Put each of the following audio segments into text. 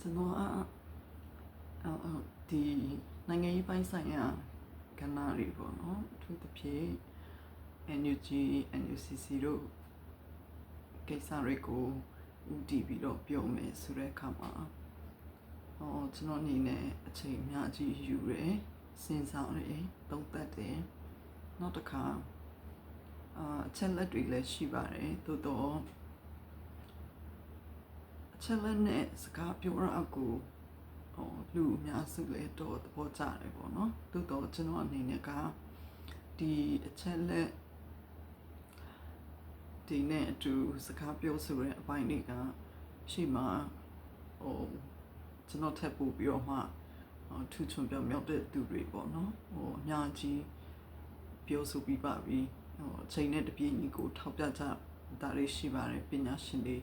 ကျွန်တော်အအော်အော်ဒီနိုင်ငံရေးပိုင်းဆိုင်ရာကဏ္ဍတွေပေါ့နော်အထူးသဖြင့် NUG NUCC တို့ကိစ္စတွေကိုဦးတည်ပြီးတော့ပြောမယ်ဆိုတဲ့အခါမှာဟောကျွန်တော်အနေနဲ့အချိန်အများကြီးယူရယ်စဉ်းစားရယ်သုံးသပ်တယ်နောက်တစ်ခါအာအချက်လက်တွေလည်းရှိပါတယ်သို့တော့အ ချက်လက်နဲ့စကားပြောရအကူဟိုလူအများစုလည်းတော့သဘောကျတယ်ပေါ့နော်သို့တော့ကျွန်တော်အနေနဲ့ကဒီအချက်လက်ဒီနဲ့အတူစကားပြောဆိုတဲ့အပိုင်းတွေကရှိမှဟိုကျွန်တော်ထပ်ပို့ပြီးတော့မှဟိုထူးချွန်ပြောင်းမြောက်တဲ့သူတွေပေါ့နော်ဟိုအများကြီးပြောဆိုပြီးပါပြီဟိုအချိန်နဲ့တပြေးညီကိုထောက်ပြကြတာတွေရှိပါတယ်ပညာရှင်တွေ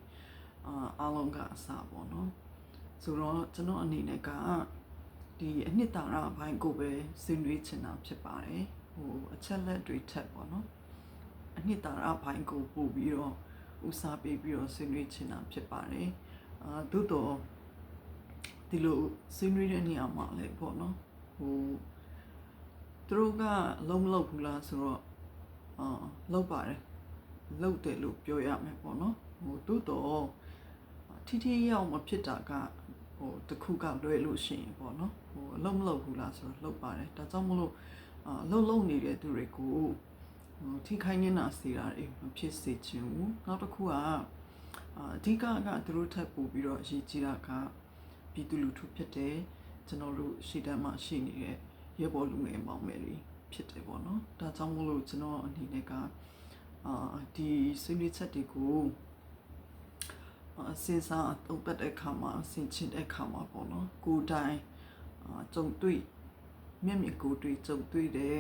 အာအားလုံးကအစားပေါ့နော်ဆိုတော့ကျွန်တော်အနေနဲ့ကဒီအနှစ်သာရအပိုင်းကိုပဲဆွေးနွေးချင်တာဖြစ်ပါတယ်ဟိုအချက်လက်တွေထက်ပေါ့နော်အနှစ်သာရအပိုင်းကိုပို့ပြီးတော့ဦးစားပေးပြီးတော့ဆွေးနွေးချင်တာဖြစ်ပါတယ်အာသို့တော့ဒီလိုဆွေးနွေးတဲ့နေရာမှာလည်းပေါ့နော်ဟိုသူတို့ကလုံးမလုံးဘူးလားဆိုတော့အာလုံးပါတယ်လုံးတယ်လို့ပြောရမယ်ပေါ့နော်ဟိုသို့တော့ ထိထိရောက်မဖြစ်တာကဟိုတစ်ခုကလွဲလို့ရှိရင်ပေါ့နော်ဟိုအလုံးမလုံးဘူးလားဆိုတော့လုံးပါတယ်ဒါကြောင့်မလို့အာအလုံးလုံးနေတဲ့သူတွေကိုဟိုထိခိုင်းနေတာစီတာတွေမဖြစ်စေချင်ဘူးနောက်တစ်ခုကအာအဓိကကသူတို့ထပ်ပို့ပြီးတော့အရေးကြီးတာကပြည်သူလူထုဖြစ်တယ်ကျွန်တော်တို့ရှေ့တန်းမှာရှိနေတဲ့ရဲဘော်လူငယ်မောင်မယ်တွေဖြစ်တယ်ပေါ့နော်ဒါကြောင့်မလို့ကျွန်တော်အနေနဲ့ကအာဒီဆွေးနွေးချက်တွေကိုအ စင်စားတုံးပတ်တဲ့ခါမှာဆင်ချင်တဲ့ခါမှာပေါ့နော်ကိုယ်တိုင်အာကြုံတွေ့မျက်မြင်ကိုယ်တွေ့ကြုံတွေ့တဲ့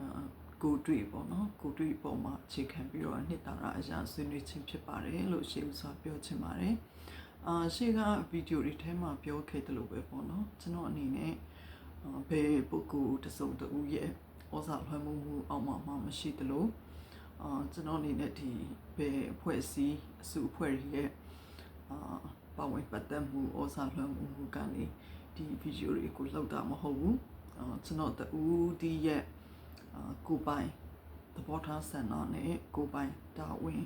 အာကိုယ်တွေ့ပေါ့နော်ကိုယ်တွေ့ပုံမှာအခြေခံပြီးတော့အနှစ်သာရအရာဆွေးနွေးခြင်းဖြစ်ပါတယ်လို့ရှေ့ဥစွာပြောချင်ပါတယ်အာရှေ့ကဗီဒီယိုတွေထဲမှာပြောခဲ့တယ်လို့ပဲပေါ့နော်ကျွန်တော်အနေနဲ့အာဘယ်ပုဂ္ဂိုလ်တစ်စုံတစ်ဦးရဲ့ဩဇာလွှမ်းမိုးမှုအောက်မှာမှမရှိသလိုအာကျွန်တော်အနေနဲ့ဒီဘယ်အဖွဲ့အစည်းအစုအဖွဲ့တွေရဲ့ အာပါဝင်ပတ်သက်မှုဩဇာလွှမ်းမိုးမှုကနေဒီဗီဒီယိုတွေကိုလောက်တာမဟုတ်ဘူးအာကျွန်တော်တူဒီရဲ့အာကိုပိုင်သဘောထားဆန္ဒနဲ့ကိုပိုင်တာဝန်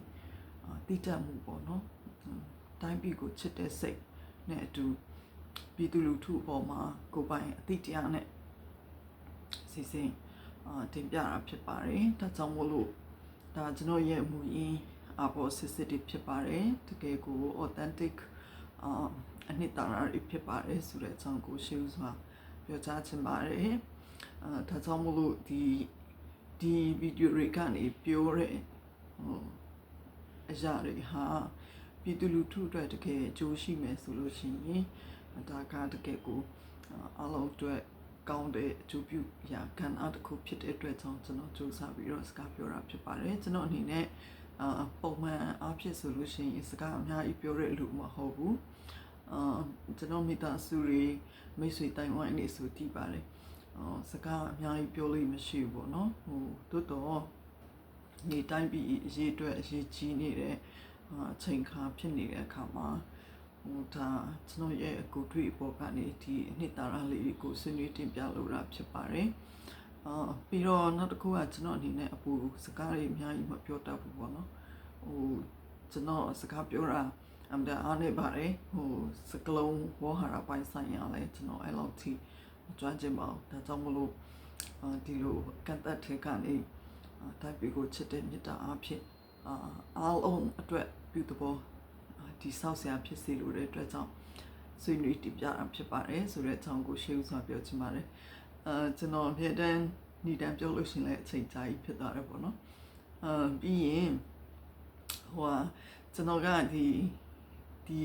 အာတိတက်မှုပေါ့နော်အင်းတိုင်းပြည်ကိုချစ်တဲ့စိတ်နဲ့အတူပြည်သူလူထုအပေါ်မှာကိုပိုင်အတိတရားနဲ့စီစဉ်အာတင်ပြတာဖြစ်ပါတယ်ဒါကြောင့်မို့လို့ဒါကျွန်တော်ရဲ့အမှုရင်း အပေါ်စစ်စစ်တွေဖြစ်ပါတယ်တကယ်ကို authentic အာအနှစ်သာရတွေဖြစ်ပါတယ်ဆိုတဲ့အကြောင်းကိုရှင်းဥစွာပြောကြားချင်ပါတယ်အာဒါကြောင့်မို့လို့ဒီဒီဗီဒီယိုတွေကနေပြောတဲ့ဟိုအရာတွေဟာပြည်သူလူထုအတွက်တကယ်အကျိုးရှိမယ်ဆိုလို့ရှိရင်ဒါကတကယ်ကိုအာအားလုံးအတွက်ကောင်းတဲ့အကျိုးပြုရာခံအားတစ်ခုဖြစ်တဲ့အတွက်ကြောင့်ကျွန်တော်စူးစမ်းပြီးတော့စကားပြောတာဖြစ်ပါတယ်ကျွန်တော်အနေနဲ့ အာပုံမှန်အားဖြင့်ဆိုလို့ရှိရင်စကားအများကြီးပြောတဲ့လူမဟုတ်ဘူးအာကျွန်တော်မိသားစုတွေမိတ်ဆွေတိုင်ဝမ်နေဆိုတည်ပါတယ်အော်စကားအများကြီးပြောလို့မရှိဘူးပေါ့နော်ဟိုတိုးတော့နေတိုင်းပြည်အရေးအတွက်အရေးကြီးနေတဲ့အာအချိန်ခါဖြစ်နေတဲ့အခါမှာဟိုဒါကျွန်တော်ရဲ့အကူတွေ့ပေါ်ကနေဒီအနှစ်သာရလေးကိုဆွေးနွေးတင်ပြလိုတာဖြစ်ပါတယ်။ အာပြီးတော့နောက်တစ်ခုကကျွန်တော်အနေနဲ့အပူစကားတွေအများကြီးမပြောတတ်ဘူးပေါ့နော်။ဟိုကျွန်တော်စကားပြောတာအမှန်အားနေပါတယ်ဟိုစကလုံးဝဟာရပိုင်းဆိုင်ရာလဲကျွန်တော်အဲ့လောက်ထိမကျွမ်းကျင်ပါဘူးဒါကြောင့်မလို့အာဒီလိုကန့်သက်ထဲကနေအာတိုင်းပြည်ကိုချစ်တဲ့မေတ္တာအားဖြင့်အာအားလုံးအတွက်ပြုသဘောအာဒီဆောက်ဆရာဖြစ်စေလိုတဲ့အတွက်ကြောင့်ဆွေးနွေးတင်ပြတာဖြစ်ပါတယ်ဆိုတဲ့အကြောင်းကိုရှေ့ဦးစွာပြောချင်ပါတယ် အာကျွန်တော်အမြဲတမ်းညီတမ်းပြောလို့ရှရင်လဲအချိန်ကြာကြီးဖြစ်သွားတယ်ပေါ့နော်အာပြီးရင်ဟိုဟာကျွန်တော်ကဒီဒီ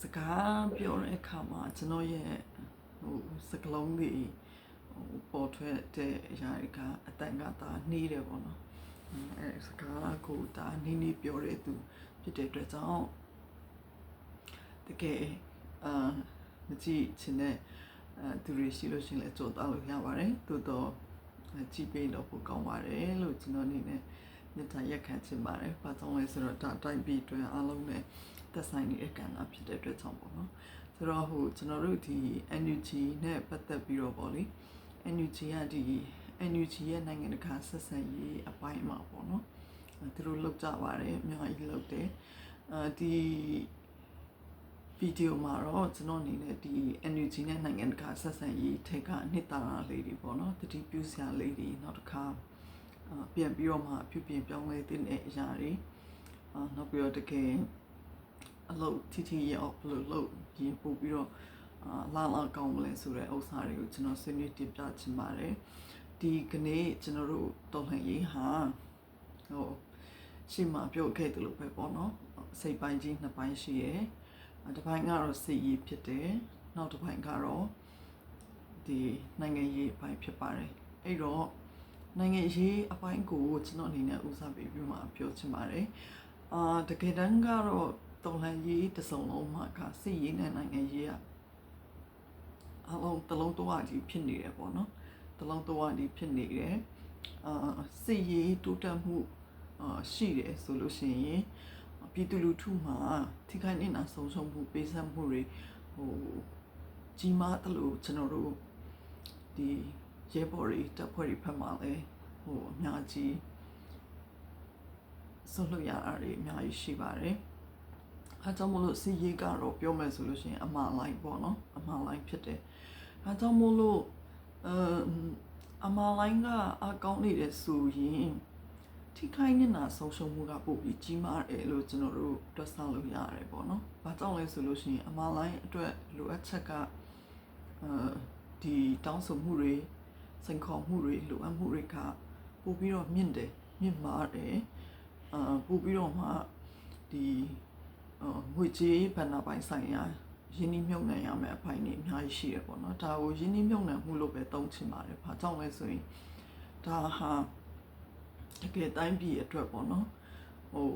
စကားပြောတဲ့အခါမှာကျွန်တော်ရဲ့ဟိုစကလုံးတွေဟိုပေါ်ထွက်တဲ့အရာတွေကအတန်ကတာနှီးတယ်ပေါ့နော်အဲစကားကိုဒါနှီးနှီးပြောတဲ့သူဖြစ်တဲ့အတွက်ကြောင့်တကယ်အာမကြည့်ချင်တဲ့အဲ သူတွေရှိလို့ရှိရင်လည်းကြော်သားလို့ရပါတယ်သို့တော့ကြည့်ပေးတော့ပိုကောင်းပါတယ်လို့ကျွန်တော်အနေနဲ့မြတ်တာရက်ခံချင်ပါတယ်။ဘာကြောင့်လဲဆိုတော့ဒါတိုက်ပြီးအတွင်းအားလုံးနဲ့တသက်ဆိုင်နေတဲ့ကဏ္ဍဖြစ်တဲ့အတွက်ကြောင့်ပေါ့နော်ဆိုတော့ဟိုကျွန်တော်တို့ဒီ NUG နဲ့ပတ်သက်ပြီးတော့ပေါ့လေ NUG ကဒီ NUG ရဲ့နိုင်ငံတကာဆက်ဆံရေးအပိုင်းမှာပေါ့နော်အဲသူတို့လောက်ကြပါတယ်အများကြီးလောက်တယ်အဲဒီ ဗီဒီယိုမှာတော့ကျွန်တော်အနေနဲ့ဒီ NUG နဲ့နိုင်ငံတကာဆက်ဆံရေးထိတ်ကနှစ်သာရလေးတွေပေါ့နော်တတိပြုစရာလေးတွေနောက်တစ်ခါအာပြန်ပြီးတော့မှပြုပြင်ပြောင်းလဲတဲ့အရာတွေအာနောက်ပြီးတော့တကယ်အလုပ်ထီထီရောက်ဘယ်လိုလုပ်ရင်ပို့ပြီးတော့အာလာလာကောင်းမလဲဆိုတဲ့ဥစ္စာတွေကိုကျွန်တော်ဆွေးနွေးတင်ပြချင်ပါတယ်ဒီကနေ့ကျွန်တော်တို့တော်လှန်ရေးဟာဟိုရှေ့မှာပြောခဲ့တယ်လို့ပဲပေါ့နော်စိတ်ပိုင်းကြီးနှစ်ပိုင်းရှိရယ် တစ်ပိုင်းကတော့စိတ်ရည်ဖြစ်တယ်နောက်တစ်ပိုင်းကတော့ဒီနိုင်ငံရေးအပိုင်းဖြစ်ပါတယ်အဲ့တော့နိုင်ငံရေးအပိုင်းကိုကျွန်တော်အနေနဲ့ဦးစားပေးပြီးမှပြောချင်ပါတယ်အာတကယ်တမ်းကတော့တော်လှန်ရေးတစ်စုံလုံးမှာကစစ်ရေးနဲ့နိုင်ငံရေးကအလုံးတစ်လုံးတော့အကြီးဖြစ်နေတယ်ပေါ့နော်တစ်လုံးတော့အကြီးဖြစ်နေတယ်အာစစ်ရေးတိုးတက်မှုအာရှိတယ်ဆိုလို့ရှိရင် ပြည်သူလူထုမှာထိခိုက်နေတာဆုံးရှုံးမှုပေးဆပ်မှုတွေဟိုကြီးမားတယ်လို့ကျွန်တော်တို့ဒီရဲဘော်တွေတပ်ဖွဲ့တွေဖက်မှာလဲဟိုအများကြီးဆုံးလို့ရတာတွေအများကြီးရှိပါတယ်အဲကြောင့်မလို့စီရေးကတော့ပြောမယ်ဆိုလို့ရှိရင်အမှားလိုက်ပေါ့နော်အမှားလိုက်ဖြစ်တယ်အဲကြောင့်မလို့အမ်အမှားလိုက်ကအကောင့်နေတယ်ဆိုရင် ထိခိုက်နေတာဆုံးရှုံးမှုကပိုပြီးကြီးမားတယ်လို့ကျွန်တော်တို့တွက်ဆလို့ရတယ်ပေါ့နော်။ဘာကြောင့်လဲဆိုလို့ရှိရင်အမှားလိုက်အတွက်လိုအပ်ချက်ကအဲဒီတောင်းဆိုမှုတွေစိန်ခေါ်မှုတွေလိုအပ်မှုတွေကပိုပြီးတော့မြင့်တယ်မြင့်မားတယ်အာပိုပြီးတော့မှဒီငွေကြေးဗန္နာပိုင်းဆိုင်ရာရင်းနှီးမြှုပ်နှံရမယ့်အပိုင်းတွေအများကြီးရှိရပေါ့နော်ဒါကိုရင်းနှီးမြှုပ်နှံမှုလို့ပဲသုံးချင်ပါတယ်ဘာကြောင့်လဲဆိုရင်ဒါဟာ တကယ်တိုင်းပြည်အတွက်ပေါ့နော်ဟို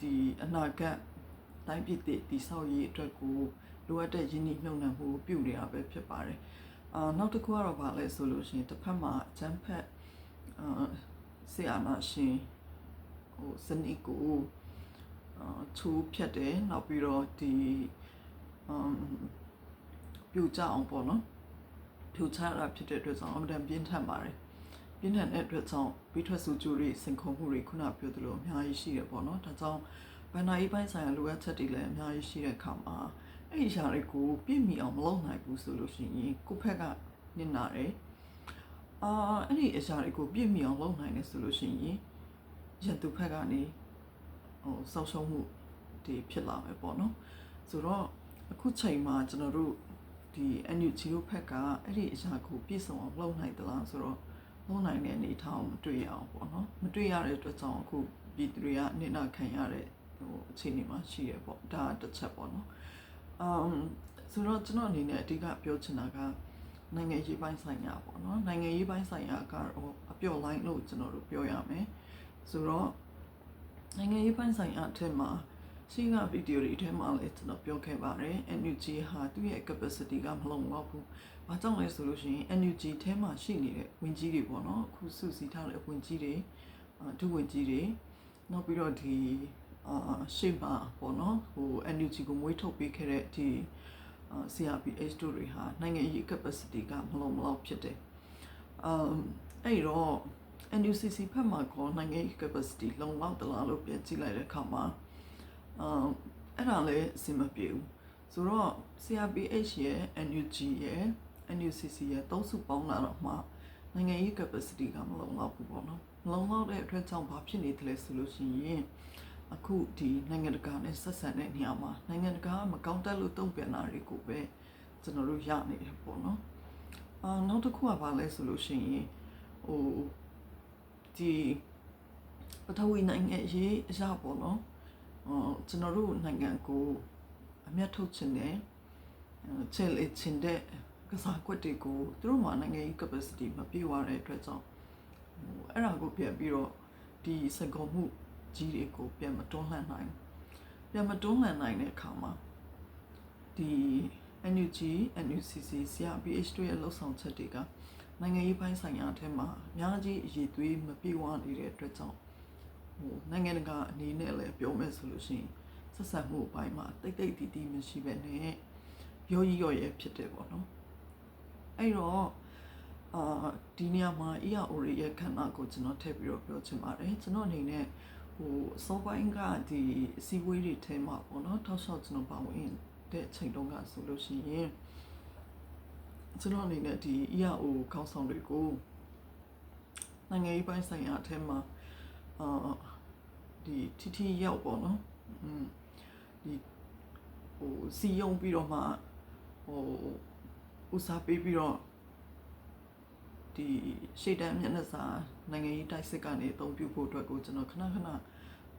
ဒီအနာဂတ်တိုင်းပြည်တည်တည်ဆောက်ရေးအတွက်ကိုလိုအပ်တဲ့ရင်းနှီးမြှုပ်နှံမှုပြုနေရပဲဖြစ်ပါတယ်အာနောက်တစ်ခုကတော့ဗာလဲဆိုလို့ရှိရင်တစ်ဖက်မှာအချမ်းဖက်အာဆီယာနာရှင်ဟိုစနစ်ကိုအာချိုးဖြတ်တယ်နောက်ပြီးတော့ဒီအမ်ပြူကြအောင်ပေါ့နော်ပြူချတာဖြစ်တဲ့အတွက်ကြောင့်အမှန်တန်ပြင်းထန်ပါတယ် ပြင်းထန်တဲ့အတွက်ကြောင့်ပြီးထွက်စုကြိုးတွေစင်ခုံမှုတွေခုနပြောသလိုအများကြီးရှိတယ်ပေါ့နော်ဒါကြောင့်ဘန်နာရေးပိုင်းဆိုင်ရာလိုအပ်ချက်တွေလည်းအများကြီးရှိတဲ့အခါမှာအဲ့ဒီရှာတွေကိုပြည့်မီအောင်မလုပ်နိုင်ဘူးဆိုလို့ရှိရင်ကိုယ့်ဘက်ကနစ်နာတယ်အာအဲ့ဒီအရာတွေကိုပြည့်မီအောင်လုပ်နိုင်တယ်ဆိုလို့ရှိရင်ရန်သူဘက်ကနေဟိုဆောက်ရှုံးမှုတွေဖြစ်လာမယ်ပေါ့နော်ဆိုတော့အခုချိန်မှာကျွန်တော်တို့ဒီ NUG တို့ဘက်ကအဲ့ဒီအရာကိုပြည့်စုံအောင်လုပ်နိုင်သလားဆိုတော့ လုပ်နိုင်တဲ့အနေအထားကိုမတွေ့ရအောင်ပေါ့နော်မတွေ့ရတဲ့အတွက်ကြောင့်အခုပြည်သူတွေကနေနာခံရတဲ့ဟိုအခြေအနေမှာရှိရပေါ့ဒါတစ်ချက်ပေါ့နော်အမ်ဆိုတော့ကျွန်တော်အနေနဲ့အဓိကပြောချင်တာကနိုင်ငံရေးပိုင်းဆိုင်ရာပေါ့နော်နိုင်ငံရေးပိုင်းဆိုင်ရာကတော့အပြော့လိုင်းလို့ကျွန်တော်တို့ပြောရမယ်ဆိုတော့နိုင်ငံရေးပိုင်းဆိုင်ရာအထက်မှာရှိကဗီဒီယိုတွေအထက်မှာလည်းကျွန်တော်ပြောခဲ့ပါတယ် NUG ဟာသူ့ရဲ့ capacity ကမလုံလောက်ဘူး။ ဘာကြောင့်လဲဆိုလို့ရှိရင် NUG ထဲမှာရှိနေတဲ့ဝင်ကြီးတွေပေါ့နော်။အခုစုစည်းထားတဲ့ဝင်ကြီးတွေအဒုဝင်ကြီးတွေနောက်ပြီးတော့ဒီအာရှေ့မှာပေါ့နော်။ဟို NUG ကိုမွေးထုတ်ပေးခဲ့တဲ့ဒီအာ CRPH တို့တွေဟာနိုင်ငံရေး capacity ကမလုံလောက်ဖြစ်တယ်။အမ်အဲ့တော့ NUCC ဖက်မှာကောနိုင်ငံရေး capacity လုံလောက်တလားလို့ပြန်ကြည့်လိုက်တဲ့အခါမှာအာအဲ့ဒါလည်းအဆင်မပြေဘူးဆိုတော့ CRPH ရဲ့ NUG ရဲ့ NUCC ရဲ့သုံးစုပေါင်းလာတော့မှနိုင်ငံရေး capacity ကမလုံလောက်ဘူးပေါ့နော်မလုံလောက်တဲ့အတွက်ကြောင့်ဘာဖြစ်နေတယ်လဲဆိုလို့ရှိရင်အခုဒီနိုင်ငံတကာနဲ့ဆက်ဆံတဲ့နေရာမှာနိုင်ငံတကာကမကောင်းတက်လို့တုံ့ပြန်တာတွေကိုပဲကျွန်တော်တို့ရနေတယ်ပေါ့နော်အာနောက်တစ်ခုကဘာလဲဆိုလို့ရှိရင်ဟိုဒီပထဝီနိုင်ငံရေးအရာပေါ့နော်ဟိုကျွန်တော်တို့နိုင်ငံကိုအမျက်ထုတ်ခြင်းနဲ့ချဲလေခြင်းတဲ့ ကစားကွက်တွေကိုသူတို့မှာနိုင်ငံရေး capacity မပြေဝတဲ့အတွက်ကြောင့်ဟိုအဲ့ဒါကိုပြန်ပြီးတော့ဒီစံကုန်မှုကြီးတွေကိုပြန်မတွန်းလှန်နိုင်ပြန်မတွန်းလှန်နိုင်တဲ့အခါမှာဒီ NUG NUCC CRPH တို့ရဲ့လှုပ်ဆောင်ချက်တွေကနိုင်ငံရေးပိုင်းဆိုင်ရာအထက်မှာအများကြီးအရေးသွေးမပြေဝနေတဲ့အတွက်ကြောင့်ဟိုနိုင်ငံတကာအနေနဲ့လည်းပြောမယ်ဆိုလို့ရှိရင်ဆက်ဆံမှုအပိုင်းမှာတိတ်တိတ်တီးတီးမရှိပဲနဲ့ရောကြီးရောရဲဖြစ်တယ်ပေါ့နော် အဲ့တော့အာဒီနေရာမှာ ERO ရဲ့ခန္ဓာကိုကျွန်တော်ထည့်ပြီးတော့ပြောချင်ပါတယ်ကျွန်တော်အနေနဲ့ဟိုအစောပိုင်းကဒီစီဝေးတွေထဲမှာပေါ့နော်ထောက်လျှောက်ကျွန်တော်ပါဝင်တဲ့အချိန်တုန်းကဆိုလို့ရှိရင်ကျွန်တော်အနေနဲ့ဒီ ERO ခေါင်းဆောင်တွေကိုနိုင်ငံရေးပိုင်းဆိုင်ရာအထက်မှာအာဒီတီတီရောက်ပေါ့နော်อืมဒီဟိုစီယုံပြီးတော့မှဟို ဥစားပေးပြီးတော့ဒီရှေ့တန်းမျက်နှာစာနိုင်ငံရေးတိုက်စစ်ကနေအသုံးပြုဖို့အတွက်ကိုကျွန်တော်ခဏခဏ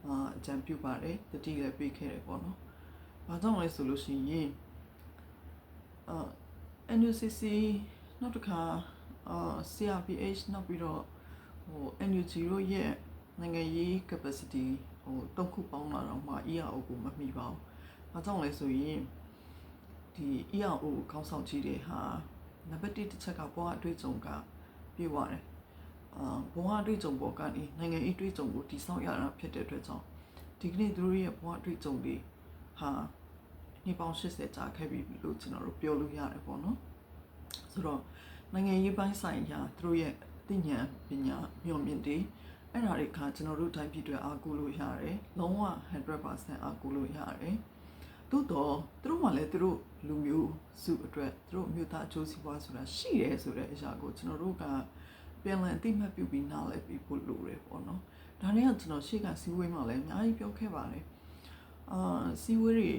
အာအကြံပြုပါတယ်တတိလည်းပေးခဲ့တယ်ပေါ့နော်။ဘာကြောင့်လဲဆိုလို့ရှိရင်အာ NUCC နောက်တစ်ခါအာ CRPH နောက်ပြီးတော့ဟို NUG တို့ရဲ့နိုင်ငံရေး capacity ဟိုတုံးခုပေါင်းလာတော့မှ ERO ကိုမမိပါဘူး။ဘာကြောင့်လဲဆိုရင် ဒီ ERO ခေါင်းဆောင်ကြီးတွေဟာနံပါတ်1တစ်ချက်ကဘဝအတွေ့အကြုံကပြေသွားတယ်။အာဘဝအတွေ့အကြုံပေါ်ကနေနိုင်ငံရေးအတွေ့အကြုံကိုတည်ဆောက်ရတာဖြစ်တဲ့အတွက်ကြောင့်ဒီကနေ့သူတို့ရဲ့ဘဝအတွေ့အကြုံတွေဟာနှစ်ပေါင်း80ကြာခဲ့ပြီလို့ကျွန်တော်တို့ပြောလို့ရတယ်ပေါ့နော်။ဆိုတော့နိုင်ငံရေးပိုင်းဆိုင်ရာသူတို့ရဲ့သိဉာဏ်ပညာမျှော်မြင်တွေအဲ့ဒါတွေကကျွန်တော်တို့တိုင်းပြည်တွေအားကိုးလို့ရတယ်။လုံးဝ100%အားကိုးလို့ရတယ်။ သို့တော့သူတို့မှလည်းသူတို့လူမျိုးစုအတွက်သူတို့မြို့သားအကျိုးစီးပွားဆိုတာရှိတယ်ဆိုတဲ့အရာကိုကျွန်တော်တို့ကပြန်လည်အသိမှတ်ပြုပြီးနားလည်ပြီးဖို့လိုတယ်ပေါ့နော်။ဒါနဲ့ကကျွန်တော်ရှေ့ကစီးဝေးမှာလည်းအများကြီးပြောခဲ့ပါတယ်။အာစီးဝေးတွေ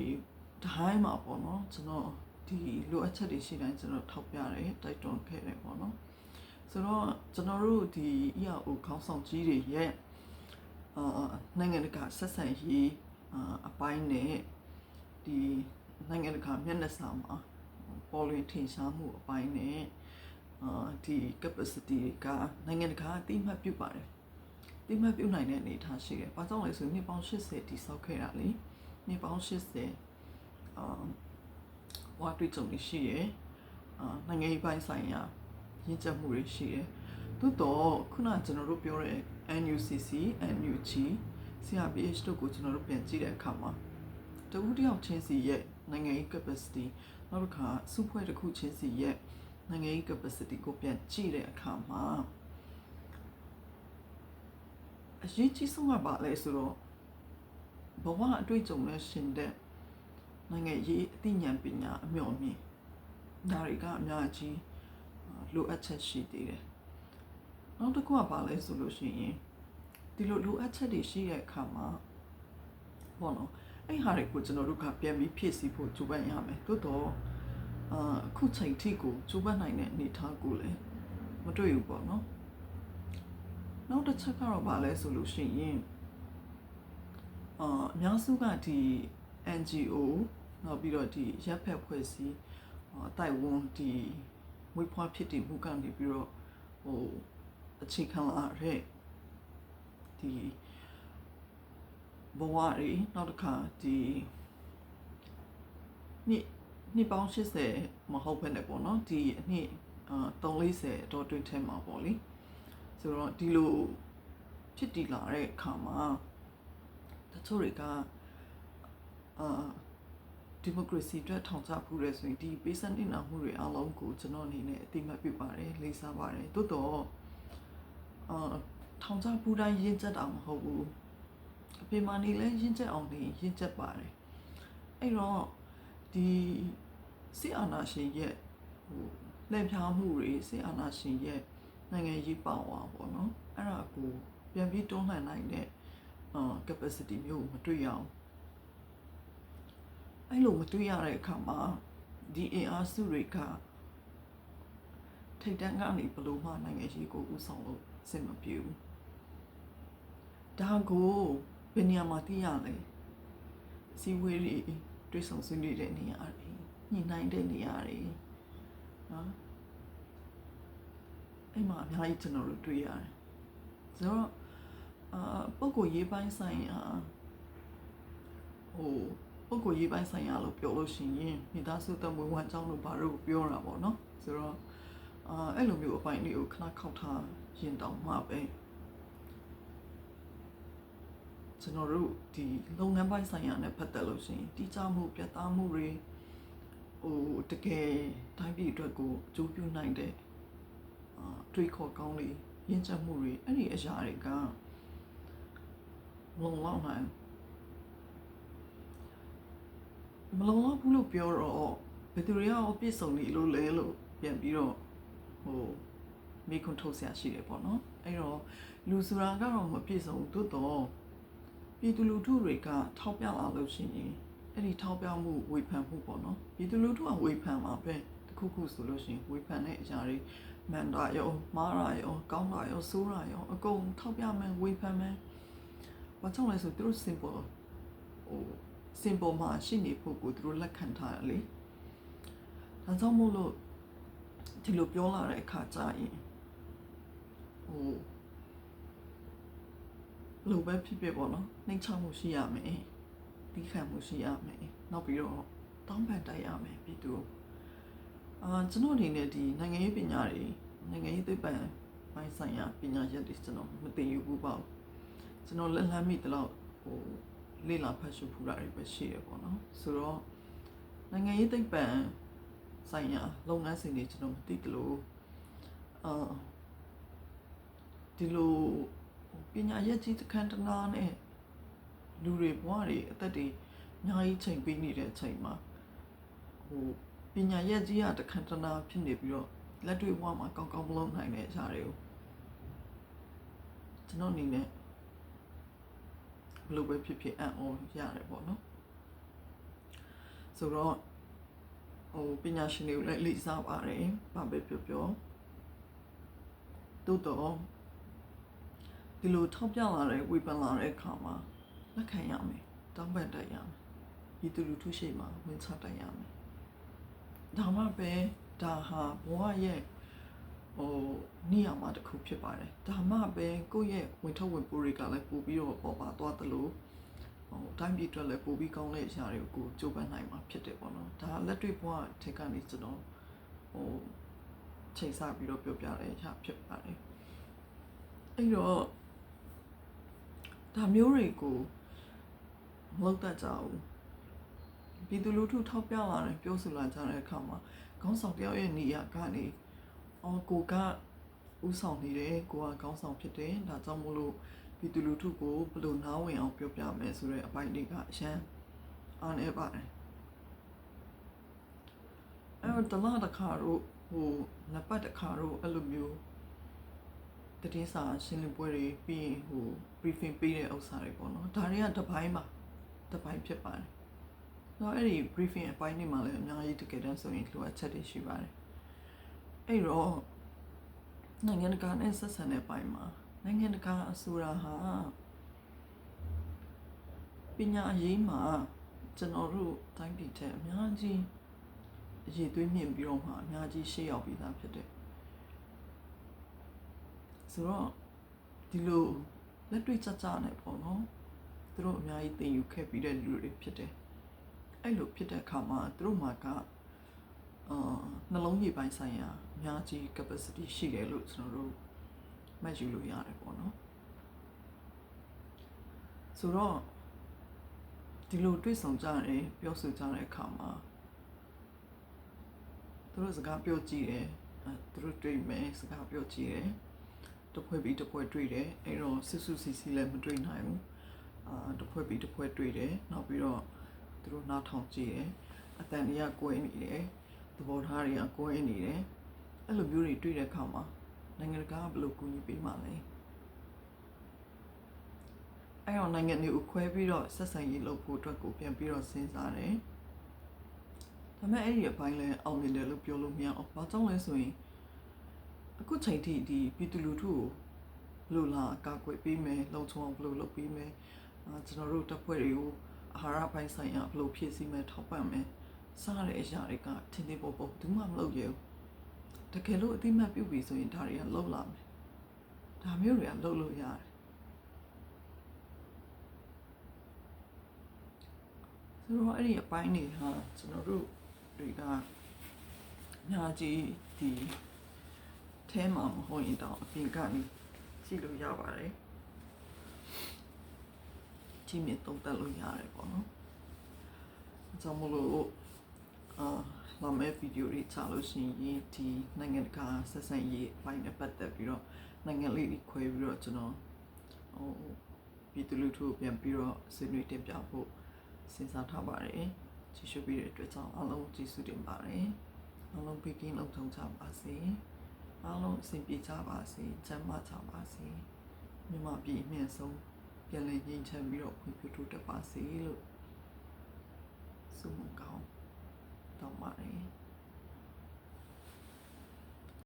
တိုင်းမှာပေါ့နော်ကျွန်တော်ဒီလိုအပ်ချက်တွေရှိတိုင်းကျွန်တော်ထောက်ပြတယ်တိုက်တွန်းခဲ့တယ်ပေါ့နော်။ဆိုတော့ကျွန်တော်တို့ဒီ ERO ခေါင်းဆောင်ကြီးတွေရဲ့အာနိုင်ငံတကာဆက်ဆံရေးအာအပိုင်းနဲ့ ဒီနိုင်ငံတကာမျက်နှာစာမှာပေါ်လွင်ထင်ရှားမှုအပိုင်းနဲ့အာဒီ capacity ကနိုင်ငံတကာအသိမှတ်ပြုပါတယ်။အသိမှတ်ပြုနိုင်တဲ့အနေအထားရှိတယ်။ဘာကြောင့်လဲဆိုရင်နှစ်ပေါင်း80တိဆောက်ခဲ့တာလေ။နှစ်ပေါင်း80အာဝါတွေ့ကြုံနေရှိရယ်။အာနိုင်ငံရေးပိုင်းဆိုင်ရာရင့်ကျက်မှုတွေရှိတယ်။သို့တော့ခုနကျွန်တော်တို့ပြောတဲ့ NUCC, NUG, CRPH တို့ကိုကျွန်တော်တို့ပြန်ကြည့်တဲ့အခါမှာ တဦးတယောက်ချင်းစီရဲ့နိုင်ငံရေး capacity နောက်တစ်ခါစုဖွဲ့တစ်ခုချင်းစီရဲ့နိုင်ငံရေး capacity ကိုပြန်ကြည့်တဲ့အခါမှာအရေးကြီးဆုံးကပါလဲဆိုတော့ဘဝအတွေ့အကြုံနဲ့ရှင်တဲ့နိုင်ငံရေးအသိဉာဏ်ပညာအမျှော်မြင်ဒါတွေကအများကြီးလိုအပ်ချက်ရှိသေးတယ်နောက်တစ်ခုကပါလဲဆိုလို့ရှိရင်ဒီလိုလိုအပ်ချက်တွေရှိတဲ့အခါမှာဘောနော် အဲ့ဟာတွေကိုကျွန်တော်တို့ကပြန်ပြီးဖြည့်ဆည်းဖို့ကြိုးပမ်းရမယ်သို့တော့အာအခုချိန်ထိကိုကြိုးပမ်းနိုင်တဲ့အနေအထားကိုလည်းမတွေ့ဘူးပေါ့နော်နောက်တစ်ချက်ကတော့ဗာလဲဆိုလို့ရှိရင်အာအများစုကဒီ NGO နောက်ပြီးတော့ဒီရပ်ဖက်ဖွဲ့စည်းအတိုင်ဝန်ဒီမွေးဖွားဖြစ်တည်မှုကနေပြီးတော့ဟိုအခြေခံလာတဲ့ဒီ ဘဝတွေနောက်တစ်ခါဒီနှစ်နှစ်ပေါင်း80မဟုတ်ဘဲနဲ့ပေါ့နော်ဒီအနှစ်အာ340အတော်တွင်းထဲမှာပေါ့လေဆိုတော့ဒီလိုဖြစ်တည်လာတဲ့အခါမှာတချို့တွေကအာဒီမိုကရေစီအတွက်ထောင်ချဖူးရဲဆိုရင်ဒီပေးစံတင်နာမှုတွေအလုံးကိုကျွန်တော်အနေနဲ့အတိမတ်ပြုပါတယ်လေးစားပါတယ်တိုးတော့အာထောင်ချဖူးတိုင်းရင်းချက်တာမဟုတ်ဘူး အပြင်မှာနေလဲရင့်ချက်အောင်နေရင့်ချက်ပါတယ်အဲ့တော့ဒီစစ်အာဏာရှင်ရဲ့ဟိုလက်ဖြားမှုတွေစစ်အာဏာရှင်ရဲ့နိုင်ငံရေးပါဝါပေါ့နော်အဲ့ဒါကိုပြန်ပြီးတွန်းလှန်နိုင်တဲ့အာ capacity မျိုးမတွေ့ရအောင်အဲ့လိုမတွေ့ရတဲ့အခါမှာဒီအင်အားစုတွေကထိတ်တန်းကနေဘလို့မှနိုင်ငံရေးကိုဥဆောင်လို့အဆင်မပြေဘူးဒါကိုဘ ယ်နေရာမှာသိရလဲစီဝေးတွေတွေးဆောင်ဆွေးနွေးတဲ့နေရာတွေညှိနှိုင်းတဲ့နေရာတွေနော်အဲ့မှာအများကြီးကျွန်တော်တို့တွေ့ရတယ်ဆိုတော့အာပုံကိုရေးပိုင်းဆိုင်ရာဟိုပုံကိုရေးပိုင်းဆိုင်ရာလို့ပြောလို့ရှိရင်မိသားစုတမွေးဝမ်းကြောင်းလို့ဘာလို့ပြောတာပေါ့နော်ဆိုတော့အာအဲ့လိုမျိုးအပိုင်းလေးကိုခဏခောက်ထားရင်တောင်မှပဲ ကျွန်ကျွန်တော်တို့ဒီလုပ်ငန်းပိုင်းဆိုင်ရာနဲ့ပတ်သက်လို့ရှိရင်တိကျမှုပြတ်သားမှုတွေဟိုတကယ်တိုင်းပြည်အတွက်ကိုအကျိုးပြုနိုင်တဲ့အာတွေးခေါ်ကောင်းတွေရင့်ကျက်မှုတွေအဲ့ဒီအရာတွေကမလုံလောက်နိုင်မလုံလောက်ဘူးလို့ပြောတော့ဘယ်သူတွေကရောပြည့်စုံနေလို့လဲလို့ပြန်ပြီးတော့ဟိုမိခွန်းထုတ်ဆရာရှိတယ်ပေါ့နော်အဲ့တော့လူဆိုတာကတော့မပြည့်စုံဘူးသို့တော့ ပြည်သူလူထုတွေကထောက်ပြလာလို့ရှိရင်အဲ့ဒီထောက်ပြမှုဝေဖန်မှုပေါ့နော်ပြည်သူလူထုကဝေဖန်မှာပဲတခုခုဆိုလို့ရှိရင်ဝေဖန်တဲ့အရာတွေမန်တာရောမားတာရောကောင်းတာရောဆိုးတာရောအကုန်ထောက်ပြမယ်ဝေဖန်မယ်ဘာကြောင့်လဲဆိုသူတို့ simple ဟို simple မှာရှိနေဖို့ကိုသူတို့လက်ခံထားတယ်လေဒါကြောင့်မို့လို့ဒီလိုပြောလာတဲ့အခါကျရင်ဟို လိုပဲဖြစ်ဖြစ်ပေါ့နော်နှိမ်ချမှုရှိရမယ်ဒီခံမှုရှိရမယ်နောက်ပြီးတော့တောင်းပန်တိုက်ရမယ်ပြီးသူအာကျွန်တော်အနေနဲ့ဒီနိုင်ငံရေးပညာတွေနိုင်ငံရေးသိပ္ပံပိုင်းဆိုင်ရာပညာရပ်တွေကျွန်တော်မသိဘူးပေါ့ကျွန်တော်လက်လန်းမိတလောက်ဟိုလေ့လာဖတ်ရှုဖူတာတွေပဲရှိရပေါ့နော်ဆိုတော့နိုင်ငံရေးသိပ္ပံဆိုင်ရာလုပ်ငန်းစဉ်တွေကျွန်တော်မသိတလို့အာဒီလို ပညာရပ်ကြီးတစ်ခန်းတစ်နားနဲ့လူတွေဘဝတွေအသက်တွေအများကြီးချိန်ပေးနေတဲ့အချိန်မှာဟိုပညာရပ်ကြီးကတစ်ခန်းတစ်နားဖြစ်နေပြီးတော့လက်တွေ့ဘဝမှာကောင်းကောင်းမလုပ်နိုင်တဲ့အရာတွေကိုကျွန်တော်အနေနဲ့ဘယ်လိုပဲဖြစ်ဖြစ်အံ့ဩရတယ်ပေါ့နော်ဆိုတော့ဟိုပညာရှင်တွေကိုလည်းလေးစားပါတယ်ဘာပဲပြောပြောတိုးတော့ ဒီလိုထောက်ပြလာတဲ့ဝေဖန်လာတဲ့အခါမှာလက်ခံရမယ်တောင်းပန်တိုက်ရမယ်ဒီသူလူထုရှိမှဝင်ချတိုက်ရမယ်ဒါမှပဲဒါဟာဘဝရဲ့ဟိုနေရာမှာတစ်ခုဖြစ်ပါတယ်ဒါမှပဲကိုယ့်ရဲ့ဝင်ထုတ်ဝင်ပိုးတွေကလည်းပို့ပြီးတော့ပေါ်ပါသွားသလိုဟိုတိုင်းပြည်အတွက်လည်းပို့ပြီးကောင်းတဲ့အရာတွေကိုကိုကြိုးပမ်းနိုင်မှာဖြစ်တယ်ပေါ့နော်ဒါလက်တွေ့ဘဝထက်ကနေကျွန်တော်ဟိုချိန်ဆပြီးတော့ပြောပြတဲ့အရာဖြစ်ပါတယ်အဲ့တော့ ဒါမျိုးတွေကိုမလုပ်တတ်ကြဘူးပြည်သူလူထုထောက်ပြလာတယ်ပြောဆိုလာကြတဲ့အခါမှာခေါင်းဆောင်တယောက်ရဲ့နေရာကနေအော်ကိုကဥဆောင်နေတယ်ကိုကခေါင်းဆောင်ဖြစ်တယ်ဒါကြောင့်မို့လို့ပြည်သူလူထုကိုဘယ်လိုနားဝင်အောင်ပြောပြမယ်ဆိုတဲ့အပိုင်းတွေကအရန်အားနေပါတယ်အဲ့တော့တလားတစ်ခါတော့ဟိုနှစ်ပတ်တစ်ခါတော့အဲ့လိုမျိုး တတိစာရှင်းလင်းပွဲတွေပြီးရင်ဟို briefing ပေးတဲ့ဥစ္စာတွေပေါ့နော်ဒါတွေကတစ်ပိုင်းပါတစ်ပိုင်းဖြစ်ပါတယ်တော့အဲ့ဒီ briefing အပိုင်းတွေမှာလည်းအများကြီးတကယ်တမ်းဆိုရင်လိုအပ်ချက်တွေရှိပါတယ်အဲ့တော့နိုင်ငံတကာနဲ့ဆက်ဆံတဲ့ပိုင်းမှာနိုင်ငံတကာအစိုးရဟာပညာရေးမှာကျွန်တော်တို့တိုင်းပြည်ထက်အများကြီးအရေးသွေးမြင့်ပြီးတော့မှအများကြီးရှေ့ရောက်ပြီးသားဖြစ်တယ် ဆိုတော့ဒီလိုလက်တွေ့ကြကြနဲ့ပေါ့နော်သူတို့အများကြီးသင်ယူခဲ့ပြီးတဲ့လူတွေဖြစ်တယ်အဲ့လိုဖြစ်တဲ့အခါမှာသူတို့မှာကအာနှလုံးကြီးပိုင်းဆိုင်ရာအများကြီး capacity ရှိတယ်လို့ကျွန်တော်တို့မှတ်ယူလို့ရတယ်ပေါ့နော်ဆိုတော့ဒီလိုတွေ့ဆုံကြတယ်ပြောဆိုကြတဲ့အခါမှာသူတို့စကားပြောကြည့်တယ်အဲသူတို့တွေ့မယ်စကားပြောကြည့်တယ် တစ်ဖွဲ့ပြီးတစ်ဖွဲ့တွေ့တယ်အဲ့တော့စစ်စုစီစီလည်းမတွေ့နိုင်ဘူးအာတစ်ဖွဲ့ပြီးတစ်ဖွဲ့တွေ့တယ်နောက်ပြီးတော့သူတို့နားထောင်ကြည့်တယ်အတန်တွေကကိုယ်နေတယ်သဘောထားတွေကကိုယ်နေတယ်အဲ့လိုမျိုးတွေတွေ့တဲ့အခါမှာနိုင်ငံတကာကဘယ်လိုကူညီပေးမှလဲအဲ့တော့နိုင်ငံတွေကိုခွဲပြီးတော့ဆက်ဆံရေးလုပ်ဖို့အတွက်ကိုပြန်ပြီးတော့စဉ်းစားတယ်ဒါပေမဲ့အဲ့ဒီအပိုင်းလဲအောင်မြင်တယ်လို့ပြောလို့မရအောင်ဘာကြောင့်လဲဆိုရင် အခုချိန်ထိဒီပြည်သူလူထုကိုဘယ်လိုလာကာကွယ်ပေးမယ်လုံခြုံအောင်ဘယ်လိုလုပ်ပေးမယ်အာကျွန်တော်တို့တပ်ဖွဲ့တွေကိုအာဟာရပိုင်းဆိုင်ရာဘယ်လိုဖြည့်ဆည်းမယ်ထောက်ပံ့မယ်စားတဲ့အရာတွေကထင်ထင်ပေါ်ပေါ်ဘူးမှမလုပ်ရဘူးတကယ်လို့အတိမတ်ပြုတ်ပြီဆိုရင်ဒါတွေကလှုပ်လာမယ်ဒါမျိုးတွေကလှုပ်လို့ရတယ်ဆိုတော့အဲ့ဒီအပိုင်းတွေဟာကျွန်တော်တို့တွေကညာကြီးဒီ အဲမှာမဟုတ်ရင်တော့အပြင်ကနေကြည့်လို့ရပါတယ်ကြီးမြင့်သုံးသပ်လို့ရတယ်ပေါ့နော်။အကြောင်းမလို့အာလာမယ့်ဗီဒီယိုတွေချလို့ရှိရင်ဒီနိုင်ငံတကာဆက်ဆံရေးအပိုင်းနဲ့ပတ်သက်ပြီးတော့နိုင်ငံလေးတွေခွဲပြီးတော့ကျွန်တော်ဟိုပြည်သူလူထုကိုပြန်ပြီးတော့ဆွေးနွေးတင်ပြဖို့စဉ်းစားထားပါတယ်။ကြည့်ရှုပြီးတဲ့အတွက်ကြောင့်အားလုံးကျေးဇူးတင်ပါတယ်။အားလုံးဘေးကင်းလုံခြုံကြပါစေ။ အားလုံးအဆင်ပြေကြပါစေ။ကျန်းမာကြပါစေ။မြမပြည်အမြင့်ဆုံးပြန်လည်ငြိမ်းချမ်းပြီးတော့ဖွံ့ဖြိုးတိုးတက်ပါစေလို့ဆုမကောင်းတောင်းပါတယ်